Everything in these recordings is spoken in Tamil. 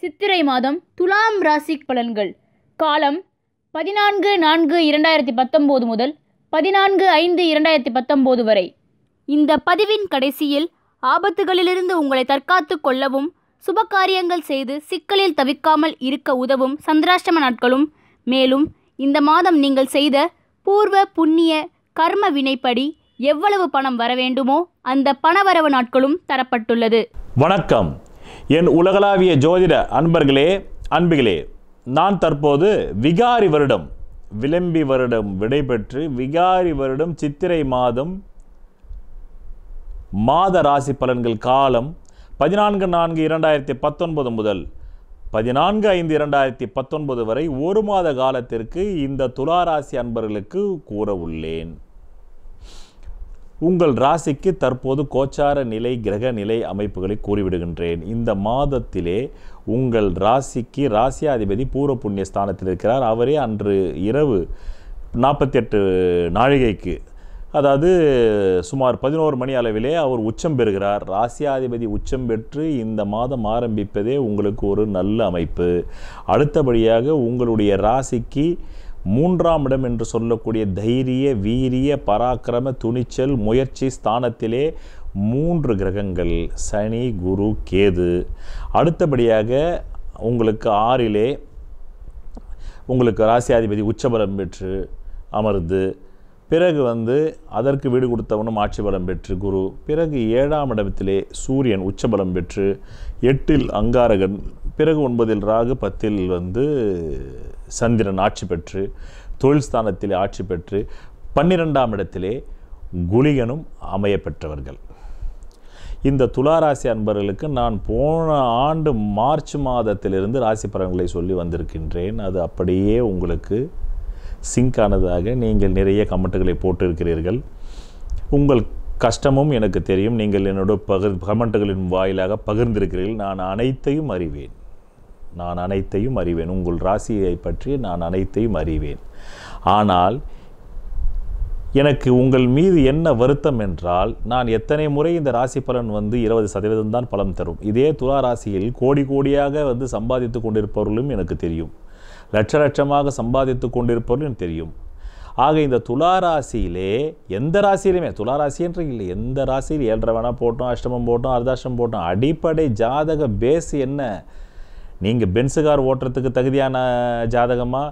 சித்திரை மாதம் துலாம் ராசி பலன்கள். காலம் பதினான்கு நான்கு இரண்டாயிரத்தி பத்தொம்போது முதல் பதினான்கு ஐந்து இரண்டாயிரத்தி பத்தொம்போது வரை. இந்த பதிவின் கடைசியில் ஆபத்துகளிலிருந்து உங்களை தற்காத்து கொள்ளவும் சுபகாரியங்கள் செய்து சிக்கலில் தவிக்காமல் இருக்க உதவும் சந்திராஷ்டம நாட்களும். மேலும் இந்த மாதம் நீங்கள் செய்த பூர்வ புண்ணிய கர்ம வினைப்படி எவ்வளவு பணம் வர வேண்டுமோ அந்த பணவரவு நாட்களும் தரப்பட்டுள்ளது. வணக்கம். என் உலகளாவிய ஜோதிட அன்பர்களே அன்புகளே நான் தற்போது விகாரி வருடம் விளம்பி வருடம் விடைபெற்று விகாரி வருடம் சித்திரை மாதம் மாத ராசி பலன்கள் காலம் பதினான்கு நான்கு இரண்டாயிரத்தி பத்தொன்பது முதல் பதினான்கு ஐந்து இரண்டாயிரத்தி பத்தொன்பது வரை ஒரு மாத காலத்திற்கு இந்த துளாராசி அன்பர்களுக்கு கூற உள்ளேன். உங்கள் ராசிக்கு தற்போது கோச்சார நிலை கிரக நிலை அமைப்புகளை கூறிவிடுகின்றேன். இந்த மாதத்திலே உங்கள் ராசிக்கு ராசியாதிபதி பூர்வ புண்ணிய ஸ்தானத்தில் இருக்கிறார். அவரே அன்று இரவு நாற்பத்தி எட்டு நாழிகைக்கு அதாவது சுமார் பதினோரு மணி அளவிலே அவர் உச்சம் பெறுகிறார். ராசியாதிபதி உச்சம் பெற்று இந்த மாதம் ஆரம்பிப்பதே உங்களுக்கு ஒரு நல்ல அமைப்பு. அடுத்தபடியாக உங்களுடைய ராசிக்கு மூன்றாம் இடம் என்று சொல்லக்கூடிய தைரிய வீரிய பராக்கிரம துணிச்சல் முயற்சி ஸ்தானத்திலே மூன்று கிரகங்கள் சனி குரு கேது. அடுத்தபடியாக உங்களுக்கு ஆறிலே உங்களுக்கு ராசியாதிபதி உச்சபலம் பெற்று அமர்ந்து பிறகு வந்து அதற்கு வீடு கொடுத்தவனும் ஆட்சி பலம் பெற்று குரு. பிறகு ஏழாம் இடத்திலே சூரியன் உச்சபலம் பெற்று எட்டில் அங்காரகன் பிறகு ஒன்பதில் ராகு பத்தில் வந்து சந்திரன் ஆட்சி பெற்று தொழில் ஸ்தானத்திலே ஆட்சி பெற்று பன்னிரெண்டாம் இடத்திலே குளிகனும் அமைய பெற்றவர்கள். இந்த துளாராசி அன்பர்களுக்கு நான் போன ஆண்டு மார்ச் மாதத்திலிருந்து ராசி பலன்களை சொல்லி வந்திருக்கின்றேன். அது அப்படியே உங்களுக்கு சிங்க் ஆனதாக நீங்கள் நிறைய கமெண்ட்டுகளை போட்டிருக்கிறீர்கள். உங்கள் கஷ்டமும் எனக்கு தெரியும். நீங்கள் என்னோட பகிர் கமெண்ட்டுகளின் வாயிலாக பகிர்ந்திருக்கிறீர்கள். நான் அனைத்தையும் அறிவேன். நான் அனைத்தையும் அறிவேன். உங்கள் ராசியை பற்றி நான் அனைத்தையும் அறிவேன். ஆனால் எனக்கு உங்கள் மீது என்ன வருத்தம் என்றால் நான் எத்தனை முறை இந்த ராசி பலன் வந்து இருபது சதவீதம் தான் பலன் தரும். இதே துலா ராசியில் கோடி கோடியாக வந்து சம்பாதித்து கொண்டிருப்பவர்களும் எனக்கு தெரியும். லட்ச லட்சமாக சம்பாதித்து கொண்டிருப்பவர்களும் எனக்கு தெரியும். ஆக இந்த துலா ராசியிலே எந்த ராசியிலுமே துளாராசி என்று இல்லை எந்த ராசியில் ஏழரை வேணா போட்டோம் அஷ்டமம் போட்டோம் அர்தாஷ்டம் போட்டோம் அடிப்படை ஜாதக பேஸ் என்ன? நீங்கள் பென்ஸு கார் ஓட்டுறதுக்கு தகுதியான ஜாதகமா?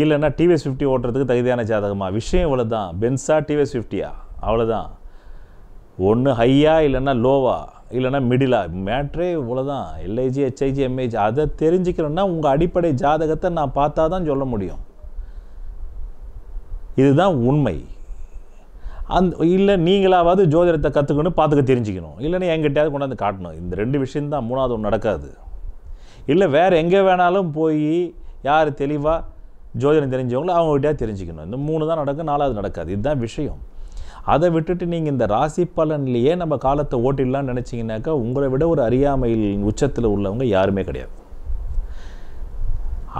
இல்லைன்னா டிவிஎஸ் ஃபிஃப்டி ஓட்டுறதுக்கு தகுதியான ஜாதகமா? விஷயம் இவ்வளோ தான் பென்ஸா டிவிஎஸ் ஃபிஃப்டியா அவ்வளோதான் ஒன்று ஹையா இல்லைன்னா லோவா இல்லைன்னா மிடிலா மேட்ரே இவ்வளோதான் எல்ஐஜி ஹெச்ஐஜி எம்ஏஜி அதை தெரிஞ்சுக்கிறேன்னா உங்கள் அடிப்படை ஜாதகத்தை நான் பார்த்தா தான் சொல்ல முடியும். இதுதான் உண்மை. அந் இல்லை நீங்களாவது ஜோதிடத்தை கற்றுக்கணும் பார்த்துக்க தெரிஞ்சுக்கணும். இல்லைன்னா எங்கிட்டயாவது கொண்டாந்து காட்டணும். இந்த ரெண்டு விஷயம்தான் மூணாவது ஒன்று நடக்காது. இல்லை வேறு எங்கே வேணாலும் போய் யார் தெளிவாக ஜோதிடம் தெரிஞ்சவங்களோ அவங்ககிட்டயா தெரிஞ்சுக்கணும். இந்த மூணு தான் நடக்கும் நாலாவது நடக்காது. இதுதான் விஷயம். அதை விட்டுட்டு நீங்கள் இந்த ராசி பலன்லேயே நம்ம காலத்தை ஓட்டிடலாம்னு நினச்சிங்கனாக்கா உங்களை விட ஒரு அறியாமையில் உச்சத்தில் உள்ளவங்க யாருமே கிடையாது.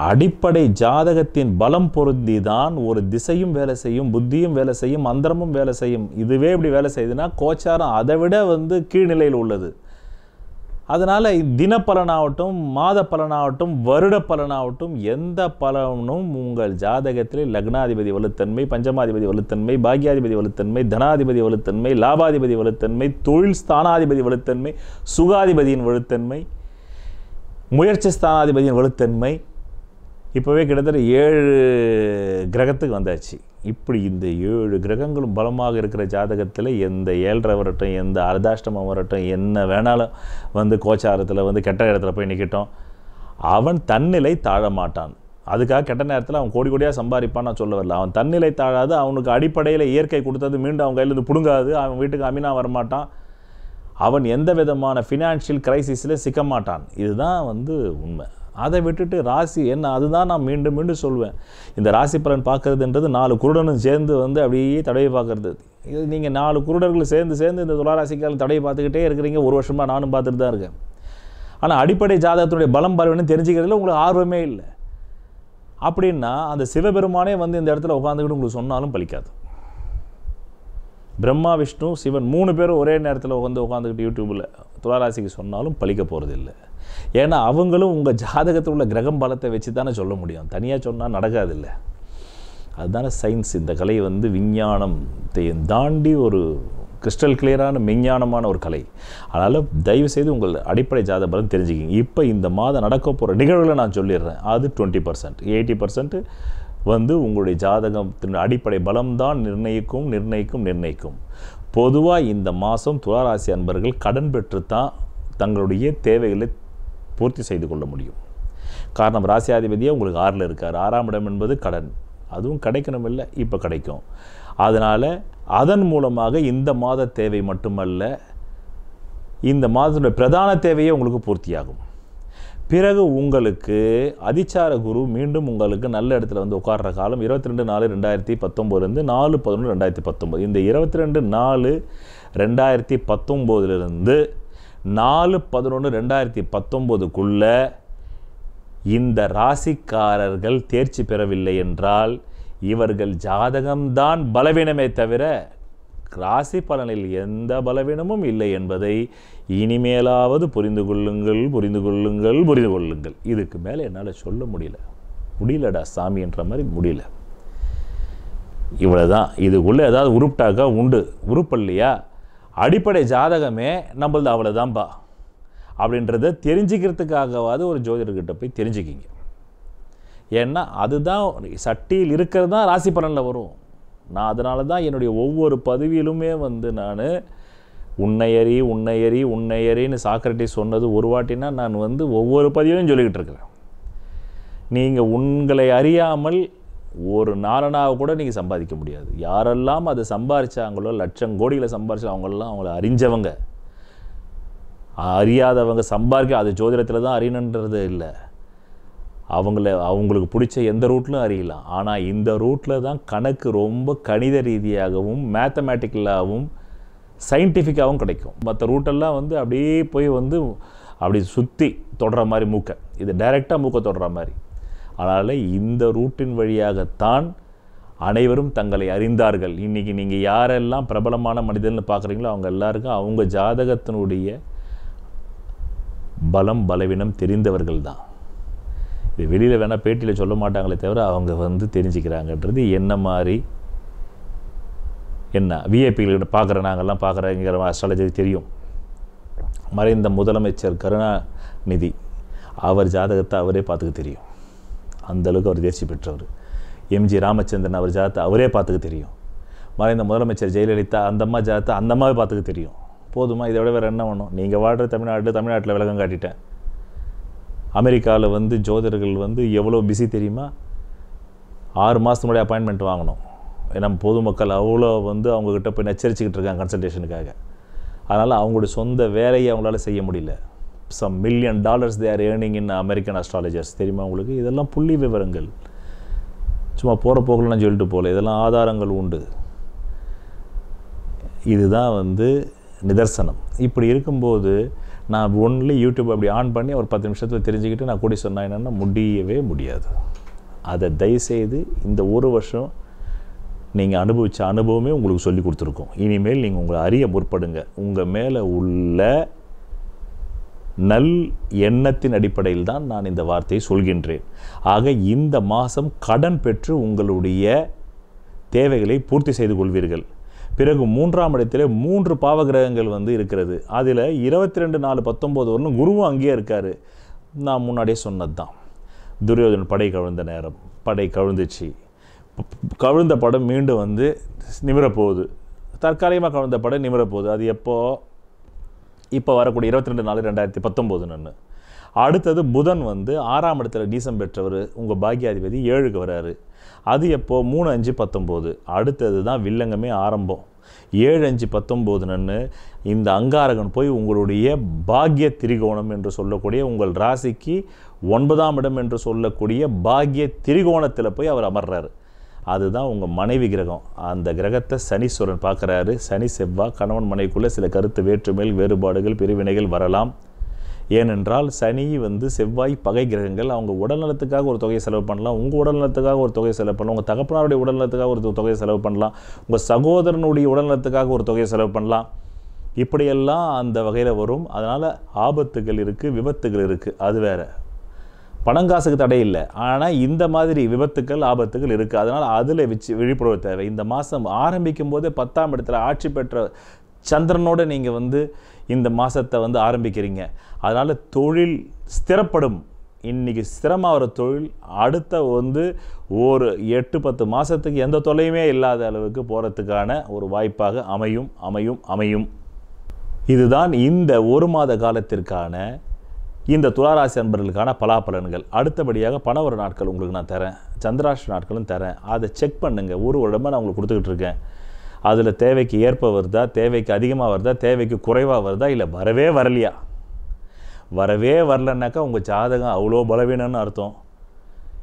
அடிப்படை ஜாதகத்தின் பலம் பொருந்தி தான் ஒரு திசையும் வேலை செய்யும் புத்தியும் வேலை செய்யும் மந்திரமும் வேலை செய்யும். இதுவே இப்படி வேலை செய்யுதுன்னா கோச்சாரம் அதை விட வந்து கீழ்நிலையில் உள்ளது. அதனால் தின பலனாகட்டும் மாத பலனாகட்டும் வருட பலனாகட்டும் எந்த பலனும் உங்கள் ஜாதகத்தில் லக்னாதிபதி வலுத்தன்மை பஞ்சமாதிபதி வலுத்தன்மை பாக்யாதிபதி வலுத்தன்மை தனாதிபதி வலுத்தன்மை லாபாதிபதி வலுத்தன்மை தொழில் ஸ்தானாதிபதி வலுத்தன்மை சுகாதிபதியின் வலுத்தன்மை முயற்சி ஸ்தானாதிபதியின் வலுத்தன்மை இப்போவே கிட்டத்தட்ட ஏழு கிரகத்துக்கு வந்தாச்சு. இப்படி இந்த ஏழு கிரகங்களும் பலமாக இருக்கிற ஜாதகத்தில் எந்த ஏழரை வரட்டும் எந்த அர்தாஷ்டமம் வரட்டும் என்ன வேணாலும் வந்து கோச்சாரத்தில் வந்து கெட்ட இடத்துல போய் நிற்கட்டும் அவன் தன்னிலை தாழ மாட்டான் அதுக்காக கெட்ட நேரத்தில் அவன் கோடி கோடியாக சம்பாதிப்பான் நான் சொல்ல வரல. அவன் தன்னிலை தாழாது அவனுக்கு அடிப்படையில் இயற்கை கொடுத்தது மீண்டும் அவன் கையிலேருந்து பிடுங்காது அவன் வீட்டுக்கு அமீனா வரமாட்டான். அவன் எந்த விதமான ஃபினான்ஷியல் கிரைசிஸில் சிக்க மாட்டான் இதுதான் வந்து உண்மை. அதை விட்டுட்டு ராசி என்ன? அதுதான் நான் மீண்டும் மீண்டும் சொல்வேன். இந்த ராசி பலன் பார்க்கறதுன்றது நாலு குருடனும் சேர்ந்து வந்து அப்படியே தடவை பார்க்கறது. இது நீங்கள் நாலு குருடர்கள் சேர்ந்து சேர்ந்து இந்த துளாராசிக்காரன் தடவை பார்த்துக்கிட்டே இருக்கிறீங்க. ஒரு வருஷமாக நானும் பார்த்துட்டு தான் இருக்கேன். ஆனால் அடிப்படை ஜாதகத்தினுடைய பலம் பலவன்னு தெரிஞ்சுக்கிறதுல உங்களுக்கு ஆர்வமே இல்லை. அப்படின்னா அந்த சிவபெருமானே வந்து இந்த இடத்துல உட்காந்துக்கிட்டு உங்களுக்கு சொன்னாலும் பலிக்காது. பிரம்மா விஷ்ணு சிவன் மூணு பேரும் ஒரே நேரத்தில் வந்து உட்காந்துக்கிட்டு யூடியூப்பில் துளாராசிக்கு சொன்னாலும் பலிக்க போகிறதில்ல ஏன்னா அவங்களும் உங்கள் ஜாதகத்தில் உள்ள கிரகம் பலத்தை வச்சு தானே சொல்ல முடியும். தனியாக சொன்னால் நடக்காதில்ல. அதுதானே சயின்ஸ் இந்த கலை வந்து விஞ்ஞானத்தை தாண்டி ஒரு கிறிஸ்டல் கிளியரான மெஞ்ஞானமான ஒரு கலை. அதனால் தயவு செய்து உங்கள் அடிப்படை ஜாத பலம் தெரிஞ்சுக்கிங்க. இப்போ இந்த மாதம் நடக்க போகிற நிகழ்வுகளை நான் சொல்லிடுறேன். அது டுவெண்ட்டி பர்சன்ட் எயிட்டி பர்சன்ட் வந்து உங்களுடைய ஜாதகத்தின் அடிப்படை பலம்தான் நிர்ணயிக்கும் நிர்ணயிக்கும் நிர்ணயிக்கும். பொதுவாக இந்த மாதம் துளாராசி அன்பர்கள் கடன் பெற்று தான் தங்களுடைய தேவைகளை பூர்த்தி செய்து கொள்ள முடியும். காரணம் ராசியாதிபதியே உங்களுக்கு ஆறில் இருக்கார். ஆறாம் இடம் என்பது கடன். அதுவும் கிடைக்கணும் இல்லை இப்போ கிடைக்கும். அதனால் அதன் மூலமாக இந்த மாத தேவை மட்டுமல்ல இந்த மாதத்துடைய பிரதான தேவையே உங்களுக்கு பூர்த்தியாகும். பிறகு உங்களுக்கு அதிச்சார குரு மீண்டும் உங்களுக்கு நல்ல இடத்துல வந்து உட்கார்ற காலம் இருபத்தி ரெண்டு நாலு ரெண்டாயிரத்தி பத்தொம்போதுலேருந்து நாலு பதினொன்று ரெண்டாயிரத்தி பத்தொம்போது. இந்த இருபத்தி ரெண்டு நாலு ரெண்டாயிரத்தி பத்தொம்போதுலேருந்து நாலு பதினொன்று ரெண்டாயிரத்தி பத்தொம்போதுக்குள்ளே இந்த ராசிக்காரர்கள் தேர்ச்சி பெறவில்லை என்றால் இவர்கள் ஜாதகம்தான் பலவீனமே தவிர ராசி பலனில் எந்த பலவீனமும் இல்லை என்பதை இனிமேலாவது புரிந்து கொள்ளுங்கள் புரிந்து கொள்ளுங்கள் புரிந்து கொள்ளுங்கள். இதுக்கு மேலே என்னால் சொல்ல முடியல. முடியலடா சாமின்ற மாதிரி முடியல. இவ்வளோதான் இதுக்குள்ளே ஏதாவது உருப்பிட்டாக்கா உண்டு. உருப்பல்லையா? அடிப்படை ஜாதகமே நம்மளது அவ்வளோதான்பா அப்படின்றத தெரிஞ்சுக்கிறதுக்காகவாது ஒரு ஜோதிடர்கிட்ட போய் தெரிஞ்சுக்கிங்க. ஏன்னா அதுதான் சட்டியில் இருக்கிறது தான் ராசி பலனில் வரும். நான் அதனால தான் என்னுடைய ஒவ்வொரு பதவியிலுமே வந்து நான் உன்னையறி உன்னையறி உன்னையறின்னு சாக்ரட்டிஸ் சொன்னது ஒரு வாட்டினா நான் வந்து ஒவ்வொரு பதிவிலும் சொல்லிக்கிட்டு இருக்கிறேன். நீங்கள் உங்களை அறியாமல் ஒரு நாலனாக கூட நீங்கள் சம்பாதிக்க முடியாது. யாரெல்லாம் அதை சம்பாதிச்சாங்களோ லட்சம் கோடிகளை சம்பாரிச்சா அவங்களெல்லாம் அவங்கள அறிஞ்சவங்க. அறியாதவங்க சம்பாதிக்க அது ஜோதிடத்தில் தான் அறியணுன்றது இல்லை. அவங்கள அவங்களுக்கு பிடிச்ச எந்த ரூட்லையும் அறியலாம். ஆனால் இந்த ரூட்டில் தான் கணக்கு ரொம்ப கணித ரீதியாகவும் மேத்தமேட்டிக்கலாகவும் சயின்டிஃபிக்காகவும் கிடைக்கும். மற்ற ரூட்டெல்லாம் வந்து அப்படியே போய் வந்து அப்படி சுற்றி தொடுற மாதிரி மூக்கை. இது டைரெக்டாக மூக்கை தொடுற மாதிரி. அதனால் இந்த ரூட்டின் வழியாகத்தான் அனைவரும் தங்களை அறிந்தார்கள். இன்றைக்கி நீங்கள் யாரெல்லாம் பிரபலமான மனிதர்னு பார்க்குறீங்களோ அவங்க எல்லாருக்கும் அவங்க ஜாதகத்தினுடைய பலம் பலவீனம் தெரிந்தவர்கள் தான். இது வெளியில் வேணால் பேட்டியில் சொல்ல மாட்டாங்களே தவிர அவங்க வந்து தெரிஞ்சுக்கிறாங்கன்றது என்ன மாதிரி என்ன விஐபிகள் பார்க்குற நாங்கள்லாம் பார்க்குறங்கிற அஸ்ட்ராலஜி தெரியும். மறைந்த முதலமைச்சர் கருணாநிதி அவர் ஜாதகத்தை அவரே பார்த்துக்க தெரியும். அந்தளவுக்கு அவர் தேர்ச்சி பெற்றவர். எம்ஜி ராமச்சந்திரன் அவர் ஜாதகத்தை அவரே பார்த்துக்க தெரியும். மறைந்த முதலமைச்சர் ஜெயலலிதா அந்த அம்மா அந்தம்மாவே அந்த பார்த்துக்க தெரியும். போதுமா? இதை விட வேறு என்ன வேணும்? நீங்கள் வாழ்கிற தமிழ்நாடு தமிழ்நாட்டில் விளக்கம் காட்டிட்டேன். அமெரிக்காவில் வந்து ஜோதிடர்கள் வந்து எவ்வளோ பிஸி தெரியுமா? ஆறு மாதத்துக்கு முன்னாடி அப்பாயின்மெண்ட் வாங்கணும். நம்ம பொதுமக்கள் அவ்வளோ வந்து அவங்கக்கிட்ட போய் நச்சரிச்சுக்கிட்டு இருக்காங்க கன்சல்டேஷனுக்காக அதனால் அவங்களுடைய சொந்த வேலையை அவங்களால செய்ய முடியல. Some million dollars they are earning in American astrologers தெரியுமா உங்களுக்கு? இதெல்லாம் புள்ளி விவரங்கள். சும்மா போகிற போகலன்னு சொல்லிட்டு போகல. இதெல்லாம் ஆதாரங்கள் உண்டு. இதுதான் வந்து நிதர்சனம். இப்படி இருக்கும்போது நான் ஒன்லி யூடியூப் அப்படி ஆன் பண்ணி ஒரு பத்து நிமிஷத்தில் தெரிஞ்சுக்கிட்டு நான் கூடி சொன்னேன் என்னென்னா முடியவே முடியாது. அதை தயவுசெய்து இந்த ஒரு வருஷம் நீங்கள் அனுபவித்த அனுபவமே உங்களுக்கு சொல்லி கொடுத்துருக்கோம். இனிமேல் நீங்கள் உங்களை அறிய முற்படுங்க. உங்கள் மேலே உள்ள நல் எண்ணத்தின் அடிப்படையில் தான் நான் இந்த வார்த்தையை சொல்கின்றேன். ஆக இந்த மாதம் கடன் பெற்று உங்களுடைய தேவைகளை பூர்த்தி செய்து கொள்வீர்கள். பிறகு மூன்றாம் இடத்தில் மூன்று பாவகிரகங்கள் வந்து இருக்கிறது. அதில் இருபத்தி ரெண்டு நாலு பத்தொம்போது வரலும் குருவும் அங்கேயே இருக்கார். நான் முன்னாடியே சொன்னது தான் துரியோதன் படை கவிழ்ந்த நேரம். படை கவிழ்ந்துச்சு. கவிழ்ந்த படம் மீண்டும் வந்து நிமிரப்போகுது. தற்காலிகமாக கவிழ்ந்த படம் நிமிரப்போகுது. அது எப்போது இப்போ வரக்கூடிய இருபத்தி ரெண்டு நாலு ரெண்டாயிரத்தி பத்தொம்போதுன்னு அடுத்தது புதன் வந்து ஆறாம் இடத்துல டீசம் பெற்றவர் உங்கள் பாக்கியாதிபதி ஏழுக்கு வராரு. அது எப்போ? மூணு அஞ்சு பத்தொம்போது. அடுத்தது தான் வில்லங்கமே ஆரம்பம். ஏழு அஞ்சு பத்தொம்போதுன்னு இந்த அங்காரகன் போய் உங்களுடைய பாக்கிய திரிகோணம் என்று சொல்லக்கூடிய உங்கள் ராசிக்கு ஒன்பதாம் இடம் என்று சொல்லக்கூடிய பாக்கிய திரிகோணத்தில் போய் அவர் அமர்றாரு. அதுதான் உங்கள் மனைவி கிரகம். அந்த கிரகத்தை சனீஸ்வரன் பார்க்குறாரு. சனி செவ்வாய் கணவன் மனைவிக்குள்ளே சில கருத்து வேற்றுமைகள் வேறுபாடுகள் பிரிவினைகள் வரலாம். ஏனென்றால் சனி வந்து செவ்வாய் பகை கிரகங்கள். அவங்க உடல்நலத்துக்காக ஒரு தொகையை செலவு பண்ணலாம். உங்கள் உடல்நலத்துக்காக ஒரு தொகையை செலவு பண்ணலாம். உங்கள் தகப்பனாருடைய உடல்நலத்துக்காக ஒரு தொகையை செலவு பண்ணலாம். உங்கள் சகோதரனுடைய உடல்நலத்துக்காக ஒரு தொகையை செலவு பண்ணலாம். இப்படியெல்லாம் அந்த வகையில் வரும். அதனால் ஆபத்துகள் இருக்குது விபத்துகள் இருக்குது அது வேறு. பணங்காசுக்கு தடை இல்லை. ஆனால் இந்த மாதிரி விபத்துக்கள் ஆபத்துகள் இருக்குது அதனால் அதில் வச்சு விழிப்புணர்வு தேவை. இந்த மாதம் ஆரம்பிக்கும் போதே பத்தாம் இடத்துல ஆட்சி பெற்ற சந்திரனோட நீங்கள் வந்து இந்த மாதத்தை வந்து ஆரம்பிக்கிறீங்க. அதனால் தொழில் ஸ்திரப்படும். இன்றைக்கி ஸ்திரமாகிற தொழில் அடுத்த வந்து ஒரு எட்டு பத்து மாதத்துக்கு எந்த தொல்லையுமே இல்லாத அளவுக்கு போகிறதுக்கான ஒரு வாய்ப்பாக அமையும் அமையும் அமையும். இதுதான் இந்த ஒரு மாத காலத்திற்கான இந்த துளாராசி அன்பர்களுக்கான பலாபலன்கள். அடுத்தபடியாக பணவர நாட்கள் உங்களுக்கு நான் தரேன். சந்திராஷ்ட நாட்களும் தரேன். அதை செக் பண்ணுங்கள் ஒரு வருடமாக நான் உங்களுக்கு கொடுத்துக்கிட்டு இருக்கேன். அதில் தேவைக்கு ஏற்ப வருதா தேவைக்கு அதிகமாக வருதா தேவைக்கு குறைவாக வருதா இல்லை வரவே வரலையா? வரவே வரலன்னாக்கா உங்கள் ஜாதகம் அவ்வளோ பலவீனம்னு அர்த்தம்.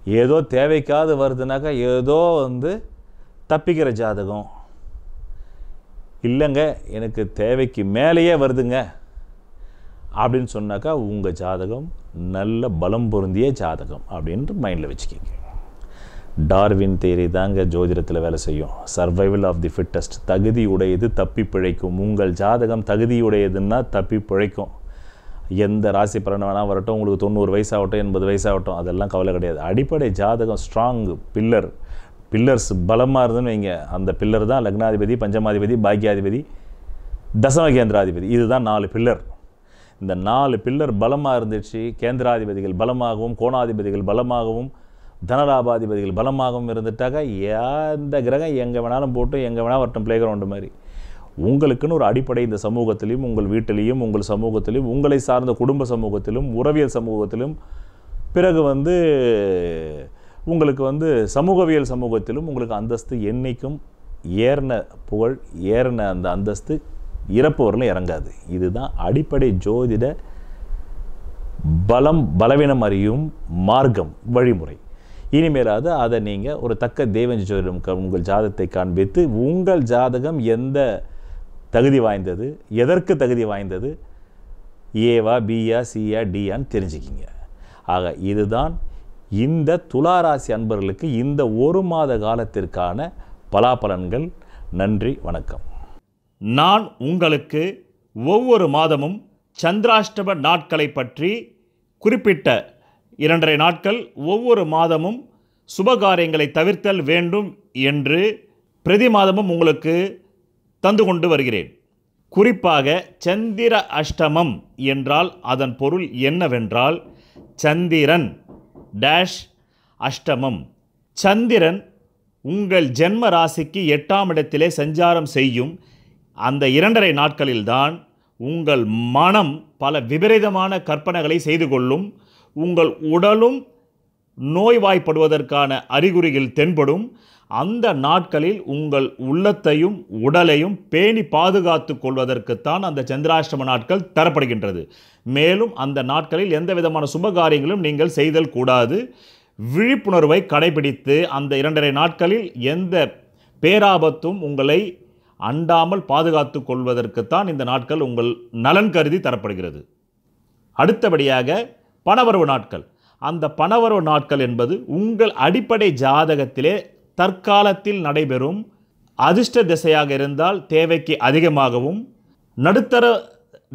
ஏதோ தேவைக்காது வருதுனாக்கா ஏதோ வந்து தப்பிக்கிற ஜாதகம். இல்லைங்க எனக்கு தேவைக்கு மேலேயே வருதுங்க. அப்படின்னு சொன்னாக்கா உங்கள் ஜாதகம் நல்ல பலம் பொருந்திய ஜாதகம் அப்படின்ட்டு மைண்டில் வச்சுக்கிங்க. டார்வின் தேரி தாங்க ஜோதிடத்தில் வேலை செய்யும். சர்வைவல் ஆஃப் தி ஃபிட்டஸ்ட் தகுதி உடையது தப்பி பிழைக்கும். உங்கள் ஜாதகம் தகுதியுடையதுன்னா தப்பி பிழைக்கும். எந்த ராசி பலன் வேணால் வரட்டும். உங்களுக்கு தொண்ணூறு வயசாகட்டும் எண்பது வயசாகட்டும் அதெல்லாம் கவலை கிடையாது. அடிப்படை ஜாதகம் ஸ்ட்ராங் பில்லர் பில்லர்ஸ் பலமாக இருந்துன்னு வைங்க. அந்த பில்லர் தான் லக்னாதிபதி பஞ்சமாதிபதி பாக்கியாதிபதி தசமகேந்திராதிபதி. இதுதான் நாலு பில்லர் இந்த நாலு பில்லர் பலமாக இருந்துச்சு. கேந்திராதிபதிகள் பலமாகவும் கோணாதிபதிகள் பலமாகவும் தனலாபாதிபதிகள் பலமாகவும் இருந்துட்டாக்கா எந்த கிரகம் எங்கே வேணாலும் போட்டு எங்கே வேணால் வரட்டும் பிளே கிரவுண்டு மாதிரி. உங்களுக்குன்னு ஒரு அடிப்படை இந்த சமூகத்திலையும் உங்கள் வீட்டிலையும் உங்கள் சமூகத்திலும் உங்களை சார்ந்த குடும்ப சமூகத்திலும் உறவியல் சமூகத்திலும் பிறகு வந்து உங்களுக்கு வந்து சமூகவியல் சமூகத்திலும் உங்களுக்கு அந்தஸ்து என்றைக்கும் ஏறின புகழ் ஏறின அந்த அந்தஸ்து இறப்பு வரலும் இறங்காது. இதுதான் அடிப்படை ஜோதிட பலம் பலவீனம் அறியும் மார்க்கம் வழிமுறை. இனிமேலாவது அதை நீங்கள் ஒரு தக்க தெய்வஞ்ச ஜோதிடம் உங்கள் ஜாதகத்தை காண்பித்து உங்கள் ஜாதகம் எந்த தகுதி வாய்ந்தது எதற்கு தகுதி வாய்ந்தது? ஏவா பியா சியா டியான்னு தெரிஞ்சுக்கிங்க. ஆக இதுதான் இந்த துளாராசி அன்பர்களுக்கு இந்த ஒரு மாத காலத்திற்கான பலாபலன்கள். நன்றி வணக்கம். நான் உங்களுக்கு ஒவ்வொரு மாதமும் சந்திராஷ்டம நாட்களை பற்றி குறிப்பிட்ட இரண்டரை நாட்கள் ஒவ்வொரு மாதமும் சுபகாரியங்களை தவிர்த்தல் வேண்டும் என்று பிரதி மாதமும் உங்களுக்கு தந்து கொண்டு வருகிறேன். குறிப்பாக சந்திர அஷ்டமம் என்றால் அதன் பொருள் என்னவென்றால் சந்திரன் டேஷ் அஷ்டமம். சந்திரன் உங்கள் ஜென்ம ராசிக்கு எட்டாம் இடத்திலே சஞ்சாரம் செய்யும் அந்த இரண்டரை நாட்களில்தான் உங்கள் மனம் பல விபரீதமான கற்பனைகளை செய்து கொள்ளும் உங்கள் உடலும் நோய்வாய்ப்படுவதற்கான அறிகுறிகள் தென்படும். அந்த நாட்களில் உங்கள் உள்ளத்தையும் உடலையும் பேணி பாதுகாத்து கொள்வதற்குத்தான் அந்த சந்திராஷ்டம நாட்கள் தரப்படுகின்றது. மேலும் அந்த நாட்களில் எந்த விதமான சுபகாரியங்களும் நீங்கள் செய்தல் கூடாது. விழிப்புணர்வை கடைபிடித்து அந்த இரண்டரை நாட்களில் எந்த பேராபத்தும் உங்களை அண்டாமல் பாதுகாத்து கொள்வதற்குத்தான் இந்த நாட்கள் உங்கள் நலன் கருதி தரப்படுகிறது. அடுத்தபடியாக பணவரவு நாட்கள். அந்த பணவரவு நாட்கள் என்பது உங்கள் அடிப்படை ஜாதகத்திலே தற்காலத்தில் நடைபெறும் அதிர்ஷ்ட திசையாக இருந்தால் தேவைக்கு அதிகமாகவும் நடுத்தர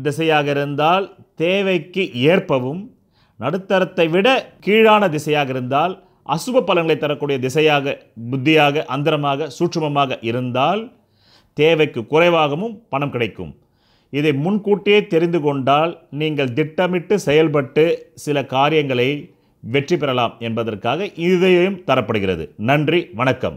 திசையாக இருந்தால் தேவைக்கு ஏற்பவும் நடுத்தரத்தை விட கீழான திசையாக இருந்தால் அசுப பலன்களை தரக்கூடிய திசையாக புத்தியாக அந்தரமாக சூட்சுமமாக இருந்தால் தேவைக்கு குறைவாகவும் பணம் கிடைக்கும். இதை முன்கூட்டியே தெரிந்து கொண்டால் நீங்கள் திட்டமிட்டு செயல்பட்டு சில காரியங்களை வெற்றி பெறலாம் என்பதற்காக இதையும் தரப்படுகிறது. நன்றி வணக்கம்.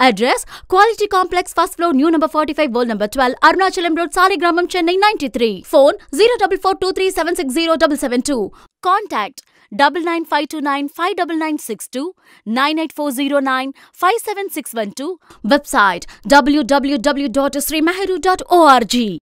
Address Quality Complex, first floor, new number 45, wall number 12, Arunachalam Road, Saligramam, Chennai 93. Phone 0442360772. Contact double nine five two nine five double nine six two nine eight four zero nine five seven six one two. Website www.srimeheru.org.